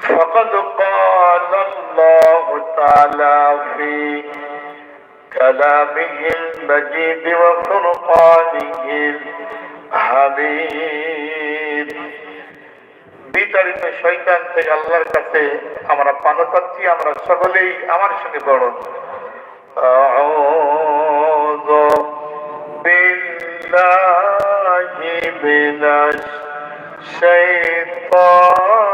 فقد قال الله تعالى في كلامه المجيد وفرقانه الحميد বিতাড়িত শয়তান থেকে আল্লাহর কাছে আমরা পানা চাচ্ছি আমরা সকলেই আমার সঙ্গে পড়ুন أعوذ بالله من الشيطان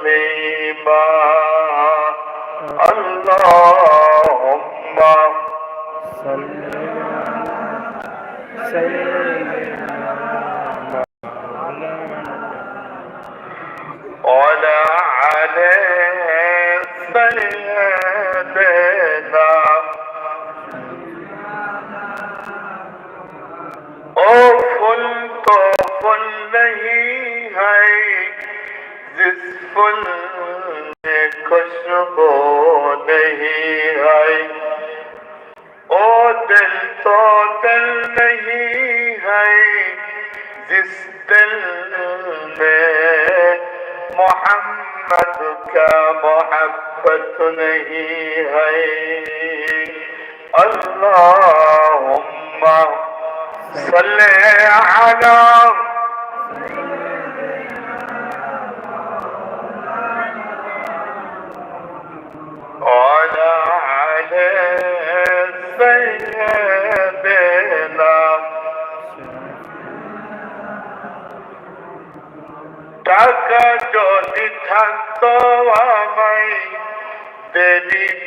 تسليما اللهم ولا जिस फुल में खुशबू नहीं है ओ दिल तो दिल नहीं है जिस दिल में मोहम्मद का मोहब्बत नहीं है अल्लाहुम्मा सल्ले अला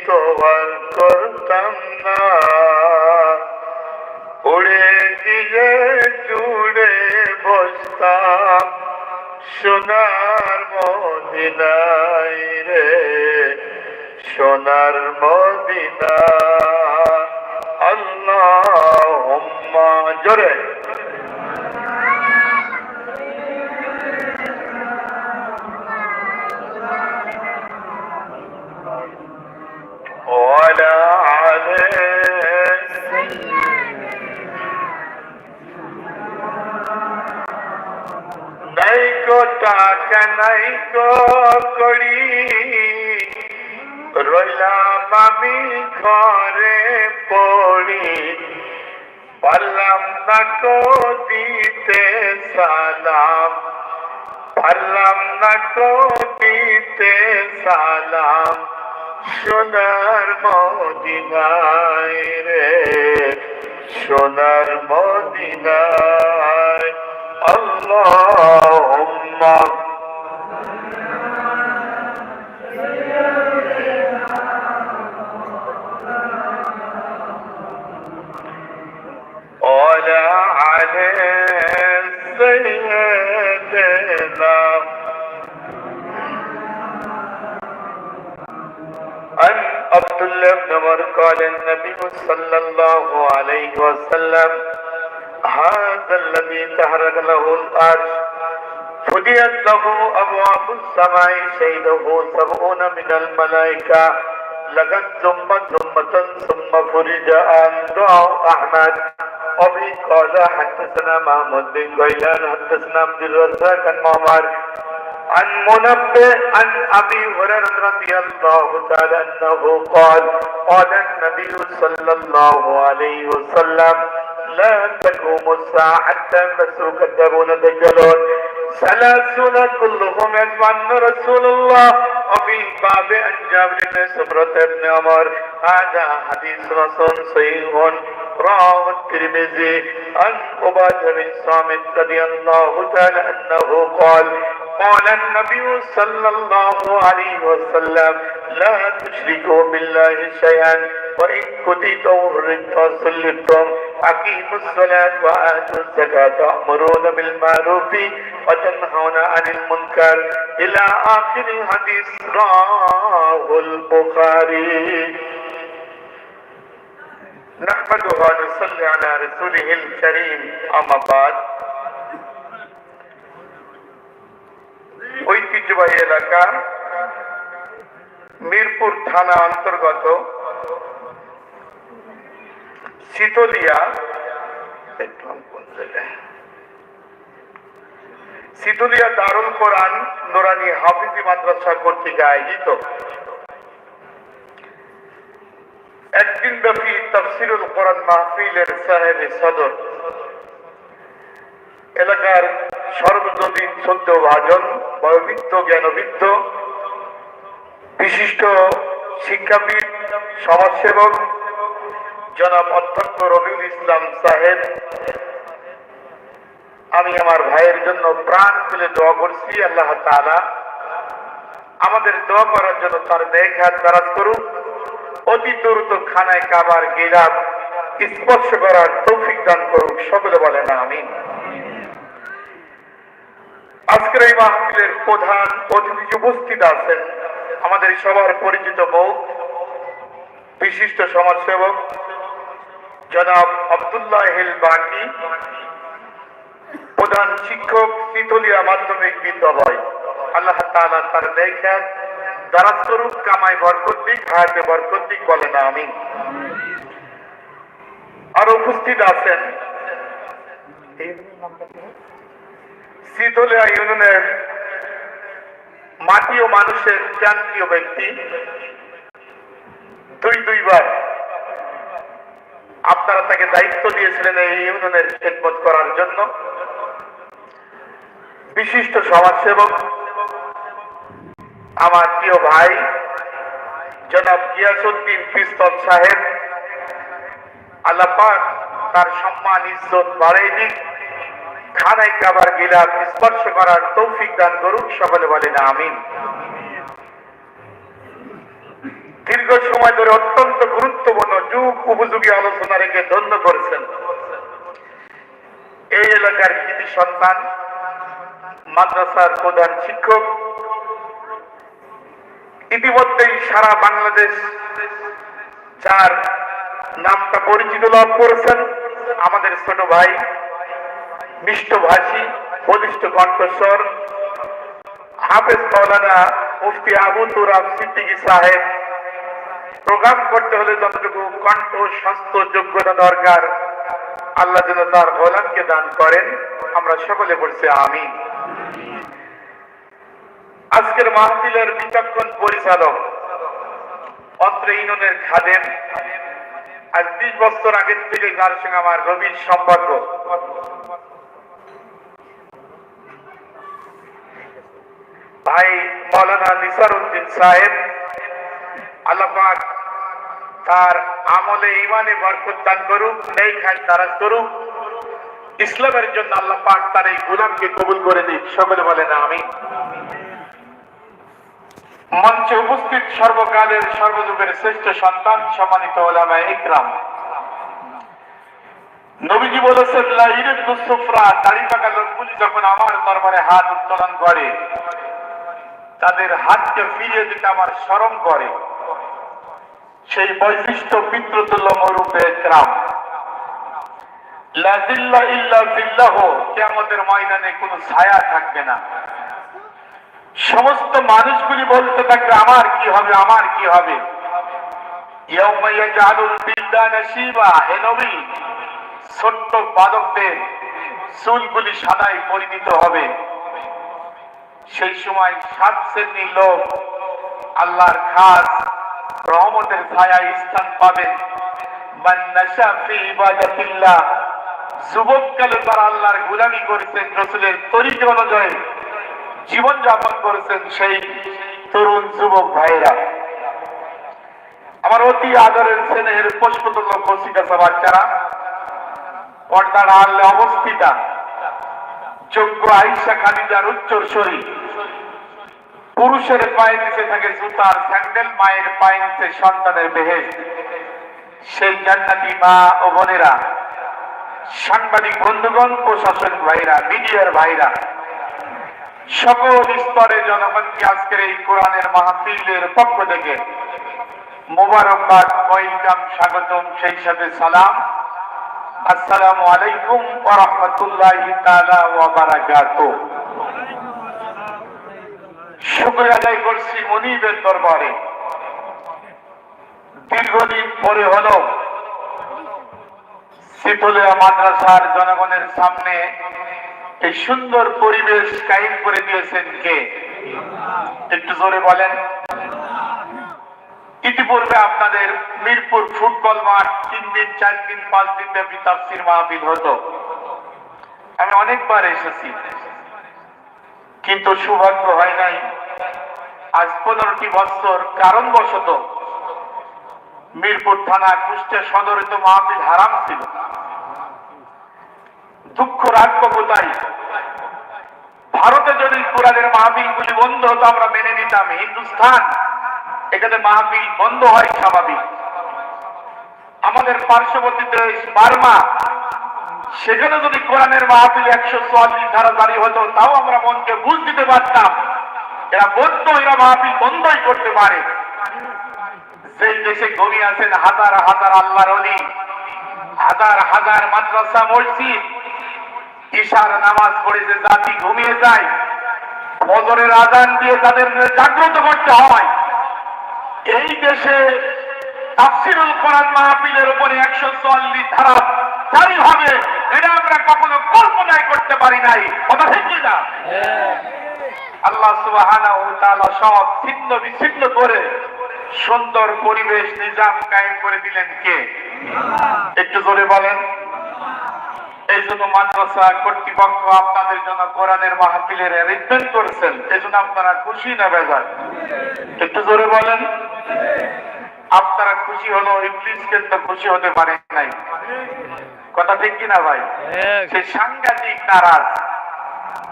তো আর করতাম না উড়ে গিয়ে জুড়ে বসতাম, সোনার মদিনায় রে, সোনার মদিনা। আল্লাহ জোরে। নাইকো করি রইলাম আমি ঘরে পড়ি। পারলাম না কো দিতে সালাম। পারলাম না কো দিতে সালাম। সোনার মদিনায় রে, সোনার মদিনায়। আল্লাহুম্মা سيدنا عن عبد الله بن عمر قال النبي صلى الله عليه وسلم هذا الذي تهرج له الأرش فتحت له أبواب السماء شهده سبعون من الملائكة لقد ثم ثمة ثم فرج عن دعاء أحمد وفي قال حدثنا محمد بن غيلان حدثنا عبد الرزاق عن معمر عن منبه عن أبي هريرة رضي الله تعالى انه قال قال النبي صلى الله عليه وسلم لا تقوم الساعة حتى يمسوا كذبون دجلون. ثلاثون كلهم يجمعن رسول الله. وفي باب عن جابر بن سمرة بن عمر هذا حديث رسول صحيح. رواه الترمذي عن عبادة بن صامت رضي الله تعالى أنه قال قال النبي صلى الله عليه وسلم لا تشركوا بالله شيئا وإن كنتم ردتم صليتم أقيموا الصلاة وآتوا الزكاة تأمرون بالمعروف وتنهون عن المنكر. إلى آخر الحديث رواه البخاري. نحمده ونصلي على رسوله الكريم أما بعد ঐতিহ্যবাহী এলাকা মিরপুর থানা অন্তর্গত শীতলিয়া দেখলাম কোন জায়গায়? শীতলিয়া দারুল কোরআন নোরানি হাফিজি মাদ্রাসা কর্তৃক আয়োজিত একদিন ব্যাপী তফসিরুল কোরআন মাহফিলের সাহেব সদর। এলাকার সর্বজনীন সদ্য ভাজন বয়োবৃদ্ধ, জ্ঞানবৃদ্ধ, বিশিষ্ট শিক্ষাবিদ, সমাজসেবক, জনাব অধ্যক্ষ রবিউল ইসলাম সাহেব, আমি আমার ভাইয়ের জন্য প্রাণ খুলে দোয়া করছি, আল্লাহ তাআলা আমাদের দোয়া করার জন্য তার নেক হাত দারাজ করুক। অতি দ্রুত খানায় কাবার গিরাব স্পর্শ করার তৌফিক দান করুক, সকলে বলেন আমিন। আজকের এই মাহফিলের প্রধান অতিথি উপস্থিত আছেন আমাদের সবার পরিচিত মুখ বিশিষ্ট সমাজসেবক, জনাব আব্দুল্লাহ হিল বাকি, প্রধান শিক্ষক, শীতলিয়া মাধ্যমিক বিদ্যালয়। আল্লাহ তার দেখা দারাজ করুক কামাই বরকত দিক হায়াতে বলে না আমি। আর উপস্থিত আছেন শীতলিয়া ইউনিয়নের মাটি ও মানুষের ব্যক্তি। দুই দুইবার আপনারা তাকে দায়িত্ব দিয়েছিলেন এই ইউনিয়নের খেদমত করার জন্য। বিশিষ্ট সমাজসেবক আমার প্রিয় ভাই, জনাব গিয়াসুদ্দিন পিস্তল সাহেব আল্লাপাক তার সম্মান, ইজ্জত বাড়াই দিক খানায় কাবার গিলাপ স্পর্শ করার তৌফিক দান করুক, সকলে বলে না আমিন। দীর্ঘ সময় ধরে অত্যন্ত গুরুত্বপূর্ণ যুগ উপযোগী আলোচনা রেখে ধন্য করেছেন। এই এলাকার কৃতি সন্তান, মাদ্রাসার প্রধান শিক্ষক ইতিমধ্যেই সারা বাংলাদেশ যার নামটা পরিচিত লাভ করেছেন আমাদের ছোট ভাই, মিষ্টভাষী, বলিষ্ঠ কণ্ঠস্বর, হাফেজ মৌলানা মুফতি আবু তুরাব সিদ্দিকী সাহেব। প্রোগ্রাম করতে হলে যতটুকু কণ্ঠ, স্বাস্থ্য, যোগ্যতা দরকার, আল্লাহ যেন তার গোলামকে দান করেন। আমরা সকলে বলছি আমি আজকের মাহফিলের বিচক্ষণ পরিচালক অত্র ইউনিয়নের খাদেম। আজ বিশ বছর আগের থেকে যার সঙ্গে আমার গভীর সম্পর্ক। ভাই মৌলানা নিসার উদ্দিন সাহেব আল্লাপাক তার আমলে ইমানে বরকত দান করুক নেই খান তারাজ করুক। ইসলামের জন্য আল্লাহ পাক তার এই গুলামকে কবুল করে দিক সকলে বলেন আমি মঞ্চে উপস্থিত সর্বকালের সর্বযুগের শ্রেষ্ঠ সন্তান সম্মানিত ওলামা ইকরাম। নবীজি বলেছেন লাইরের দুসুফরা দাড়ি পাকা লোকগুলি যখন আমার দরবারে হাত উত্তোলন করে, তাদের হাতকে ফিরিয়ে দিতে আমার স্মরণ করে। সেই বৈশিষ্ট্য পিতৃতুল্য মরূপে গ্রাম লা জিল্লা ইল্লা জিল্লাহ, কিয়ামতের ময়দানে কোনো ছায়া থাকবে না। সমস্ত মানুষগুলি বলতে থাকবে, আমার কি হবে, আমার কি হবে? ছোট্ট বালকদের চুলগুলি সাদায় পরিণত হবে। সেই সময় সাত শ্রেণির লোক আল্লাহর খাস রহমতের ছায়ায় স্থান পাবেন যুবককালে তারা আল্লাহর গুলামি করেছেন রসুলের তরিকা অনুযায়ী। জীবন যাপন করেছেন সেই তরুণ যুবক ভাইরা আমার অতি আদরের স্নেহের পুষ্পতুল্য কচিকা বাচ্চারা পর্দার আড়লে অবস্থিতা, যোগ্য আইসা খালিদার উচ্চর শরীর, পুরুষের পায়ে নিচে থাকে জুতার স্যান্ডেল, মায়ের পায়ে নিচে সন্তানের বেহেস সেই জান্নাতি মা ও বোনেরা, সাংবাদিক বন্ধুগণ প্রশাসনিক ভাইরা মিডিয়ার ভাইরা সকল স্তরের জনগণকে আজকের এই কোরআনের মাহফিলের পক্ষ থেকে মোবারকবাদ, ওয়েলকাম, স্বাগতম, সেই সাথে সালাম। আসসালামু আলাইকুম ওয়া রাহমাতুল্লাহি তাআলা ওয়া শুকর আদায় করছি দরবারে। দীর্ঘদিন পরে হলো শীতলিয়া মাদ্রাসার জনগণের সামনে এই সুন্দর পরিবেশ কায়েম করে দিয়েছেন কে? একটু জোরে বলেন। ইতিপূর্বে আপনাদের মিরপুর ফুটবল মাঠ তিন দিন, চার দিন, পাঁচ দিন ব্যাপী তাফসির মাহফিল হতো। আমি অনেকবার এসেছি। কিন্তু সৌভাগ্য হয় নাই। আজ পনেরোটি বছর কারণবশত মিরপুর থানা কুষ্টিয়া সদরে তো মাহফিল হারাম ছিল। দুঃখ রাখব কোথায়? ভারতে যদি কোরআনের মাহফিল গুলি বন্ধ হতো, আমরা মেনে নিতাম। হিন্দুস্তান এখানে মাহফিল বন্ধ হয় স্বাভাবিক। আমাদের পার্শ্ববর্তী দেশ বার্মা, সেখানে যদি কোরআনের মাহফিল একশো চুয়াল্লিশ ধারা জারি হতো, তাও আমরা মনকে বুঝ দিতে পারতাম। এরা বন্ধ, এরা মাহফিল বন্ধই করতে পারে। সেই দেশে ঘুমিয়ে আছেন হাজার হাজার আল্লাহর অলি হাজার হাজার মাদ্রাসা, মসজিদ ঈশার নামাজ পড়ে যে জাতি ঘুমিয়ে যায়, ফজরের আজান দিয়ে তাদের জাগ্রত করতে হয়। এই দেশে তাফসিরুল কোরআন মাহফিলের উপরে একশো চুয়াল্লিশ ধারা জারি হবে এটা আমরা কখনো কল্পনাই করতে পারি নাই। কথা ঠিক না? আল্লাহ সুবহানাহু তাআলা সব ছিন্ন বিচ্ছিন্ন করে সুন্দর পরিবেশ নিজাম কায়েম করে দিলেন কে? একটু জোরে বলেন। এই জন্য মাদ্রাসা কর্তৃপক্ষ আপনাদের জন্য কোরআনের মাহফিলের অ্যারেঞ্জমেন্ট করেছেন। আপনারা খুশি না বেজার? একটু জোরে বলেন। আপনারা খুশি হলো ইংলিশ কিন্তু খুশি হতে পারে নাই। কথা ঠিক কিনা ভাই? সে সাংঘাতিক নারাজ।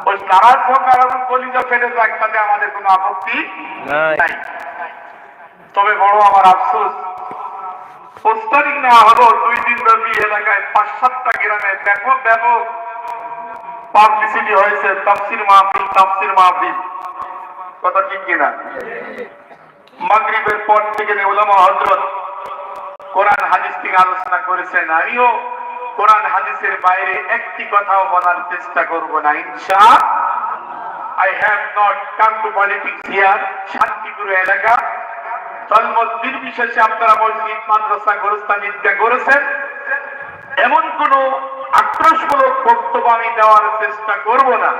ওই নারাজ হোক আর কলিজা ফেলে যাক তাতে আমাদের কোনো আপত্তি নাই। নাই। তবে বড় আমার আফসোস পোস্টারিং নেওয়া হলো। দুই দিন ব্যাপী এলাকায় পাঁচ সাতটা গ্রামে ব্যাপক ব্যাপক পাবলিসিটি হয়েছে। তাফসির মাহফিল তাফসির মাহফিল। কথা ঠিক কিনা? মাগরিবের পর থেকে উলামা হজরত কোরআন হাদিস থেকে আলোচনা করেছেন, আমিও কোরআন হাদিসের বাইরে একটি কথাও বলার চেষ্টা করব না ইনশা I have not come to politics here Shantipur এলাকা। নির্বিশেষে আপনারা মসজিদ মাদ্রাসা করেছেন এমন কোন আক্রোশমূলক বক্তব্য আমি দেওয়ার চেষ্টা করব না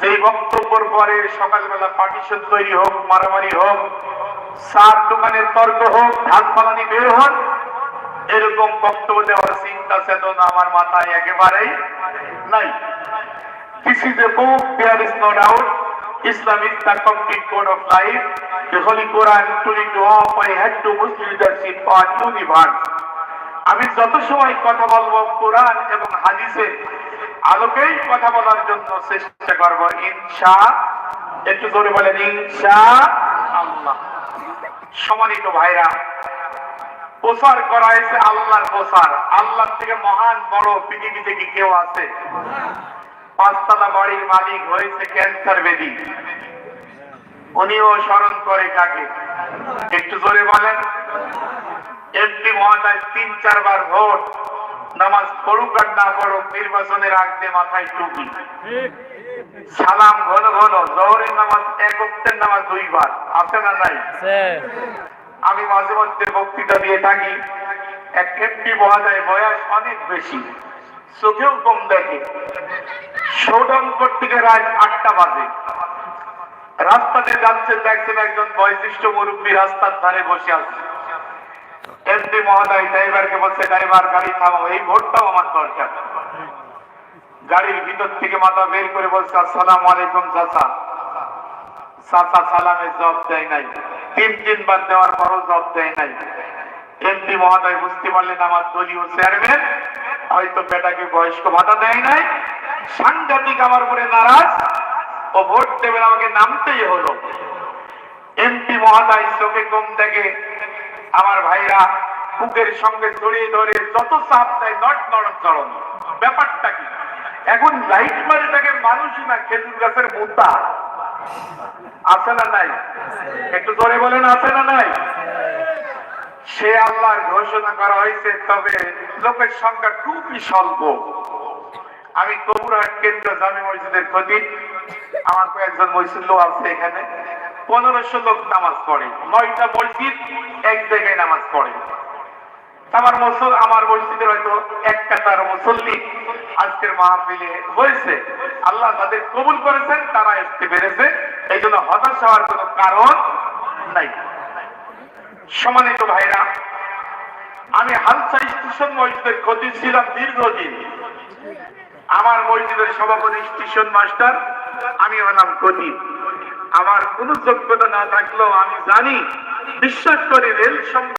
সেই বক্তব্যের পরে সকালবেলা তৈরি হোক মারামারি হোক সার দোকানের তর্ক হোক ঢাল ফালানি বের হন এরকম বক্তব্য দেওয়ার চিন্তা চেতনা আমার মাথায় একেবারেই নাই This is a book, there is no doubt. Islam is the complete code of life. The Holy Quran truly to all I had to Muslim leadership on universe. আমি যত সময় কথা বলব কোরআন এবং হাদিসের আলোকেই কথা বলার জন্য চেষ্টা করব, ইনশা, একটু জোরে বলেন, ইনশা আল্লাহ। সম্মানিত ভাইরা, প্রচার করা হয়েছে আল্লাহর প্রচার। আল্লাহ থেকে মহান বড় পৃথিবীতে কি কেউ আছে? পাঁচতলা বাড়ির মালিক হয়েছে ক্যান্সার বেদি উনিও স্মরণ করে কাকে? একটু জোরে বলেন। এমপি মহাদায় তিন চারবার ভোট। নামাজ পড়ুক আর না পড়ুক নির্বাচনের আগ মাথায় টুপি। সালাম ঘন ঘন জহরের নামাজ এক অক্টের নামাজ দুইবার। আছে না নাই? আমি মাঝে মধ্যে বক্তৃতা দিয়ে থাকি। এক এমপি মহাদয় বয়স অনেক বেশি। চোখেও কম দেখে। শোডাউন করতে রাত আটটা বাজে। রাস্তাতে যাচ্ছে, দেখছেন একজন বয়োজ্যেষ্ঠ মুরব্বী রাস্তার ধারে বসে আছে। এমপি মহোদয়, ড্রাইভারকে বলছে, ড্রাইভার, গাড়ি থামো এই ভোটটাও আমার দরকার। গাড়ির ভিতর থেকে মাথা বের করে বলছে, আসসালাম আলাইকুম, চাচা। চাচা সালামের জবাব দেয় নাই। তিন, তিনবার দেওয়ার পরও জব দেয় নাই। এমপি মহোদয় বুঝতে পারলেন, আমার দলীয় চেয়ারম্যান হয়তো বেটাকে বয়স্ক ভাতা দেয় নাই। সাংঘাতিক আমার উপরে নারাজ। ও ভোট দেবেন আমাকে নামতেই হলো। এমপি মহোদয় চোখে কম দেখে আমার ভাইরা বুকের সঙ্গে জড়িয়ে ধরে যত চাপ দেয় নট নরম চরণ। ব্যাপারটা কি? এখন লাইট মারি তাকে মানুষই না, খেজুর গাছের মুদ্রা আছে না নাই? একটু জোরে বলেন, আছে না নাই? সে আল্লাহর ঘোষণা করা হয়েছে, তবে লোকের সংখ্যা খুবই স্বল্প। আমি কবুরহাট কেন্দ্র জামি মসজিদের ক্ষতি। আমার কয়েকজন মসজিদ লোক আছে এখানে। পনেরোশো লোক নামাজ পড়ে। নয়টা মসজিদ এক জায়গায় নামাজ পড়ে। আমার মুসল আমার মসজিদের হয়তো এক কাতার মুসল্লি আজকের মাহফিলে হয়েছে। আল্লাহ তাদের কবুল করেছেন, তারা আসতে পেরেছে। এই জন্য হতাশ হওয়ার কোনো কারণ নাই। সম্মানিত ভাইরা, আমি হালসা স্টেশন মসজিদের ক্ষতি ছিলাম দীর্ঘদিন। আমার মসজিদের সভাপতি স্টেশন মাস্টার, আমি হলাম ক্ষতি আমার কোনো যোগ্যতা না থাকলেও আমি জানি, বিশ্বাস করে রেল